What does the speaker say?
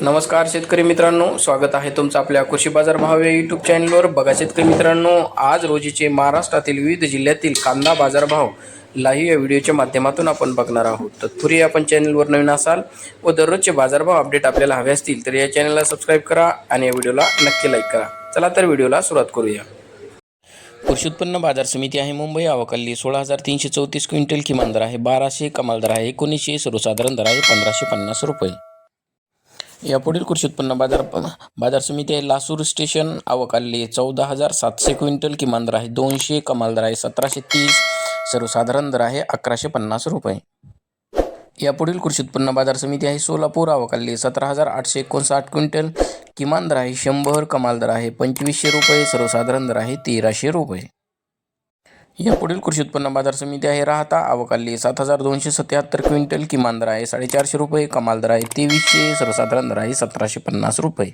नमस्कार शेतकरी मित्रांनो स्वागत आहे तुमचं आपल्या कृषी बाजार भाव या यूट्यूब चॅनलवर बघा शेतकरी मित्रांनो आज रोजीचे महाराष्ट्रातील विविध जिल्ह्यातील कांदा बाजारभाव लाईव्ह या व्हिडिओच्या माध्यमातून आपण बघणार आहोत. तत्पूर्वी आपण चॅनलवर नवीन असाल व दररोजचे बाजारभाव अपडेट आपल्याला हवे असतील तर या चॅनलला सबस्क्राईब करा आणि या व्हिडिओला नक्की लाईक करा. चला तर व्हिडिओला सुरुवात करूया. कृषी उत्पन्न बाजार समिती आहे मुंबई. अवकल्ली सोळा हजार तीनशे चौतीस क्विंटल किमान दर आहे बाराशे कमाल दर आहे एकोणीसशे सर्वसाधारण दर आहे पंधराशे पन्नास रुपये. यापुढील कृषी उत्पन्न बाजार बाजार समिती आहे. लासूर स्टेशन अवकाली चौदा हजार सातशे क्विंटल किमान दर आहे. दोनशे कमाल दर आहे. सतराशे तीस सर्वसाधारण दर आहे. अकराशे पन्नास रुपये. यापुढील कृषी उत्पन्न बाजार समिती आहे. सोलापूर अवकाली सतरा हजार आठशे एकोणसाठ क्विंटल किमान दर आहे. शंभर कमाल दर आहे. पंचवीसशे रुपये सर्वसाधारण दर आहे. तेराशे रुपये. यापुढील कृषी उत्पन्न बाजार समिती आहे. राहता अवकाली सात हजार दोनशे सत्याहत्तर क्विंटल किमान दर आहे. साडेचारशे रुपये कमाल दर आहे. तेवीसशे सर्वसाधारण दर आहे. सतराशे पन्नास रुपये.